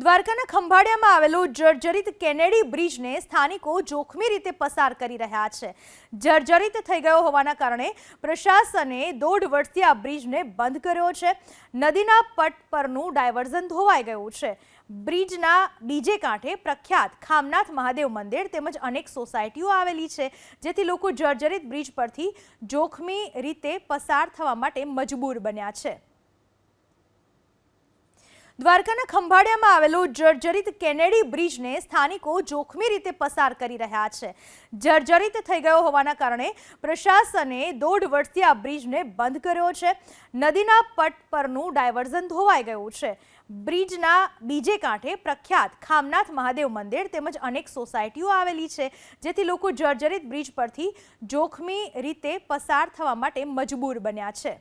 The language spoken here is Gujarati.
દ્વારકાના ખંભાળિયામાં આવેલો જર્જરિત કેનેડી બ્રિજને સ્થાનિકો જોખમી રીતે પસાર કરી રહ્યા છે. જર્જરિત થઈ ગયો હોવાના કારણે પ્રશાસને દોઢ વર્ષથી આ બ્રિજને બંધ કર્યો છે. નદીના પટ પરનું ડાયવર્ઝન ધોવાઈ ગયું છે. બ્રિજના બીજે કાંઠે પ્રખ્યાત ખામનાથ મહાદેવ મંદિર તેમજ અનેક સોસાયટીઓ આવેલી છે, જેથી લોકો જર્જરિત બ્રિજ પરથી જોખમી રીતે પસાર થવા માટે મજબૂર બન્યા છે. દ્વારકાના ખંભાળિયામાં આવેલો જર્જરિત કેનેડી બ્રિજને સ્થાનિકો જોખમી રીતે પસાર કરી રહ્યા છે. જર્જરિત થઈ ગયો હોવાના કારણે પ્રશાસને દોઢ વર્ષથી આ બ્રિજને બંધ કર્યો છે. નદીના પટ પરનું ડાયવર્ઝન ધોવાઈ ગયું છે. બ્રિજના બીજે કાંઠે પ્રખ્યાત ખામનાથ મહાદેવ મંદિર તેમજ અનેક સોસાયટીઓ આવેલી છે, જેથી લોકો જર્જરિત બ્રિજ પરથી જોખમી રીતે પસાર થવા માટે મજબૂર બન્યા છે.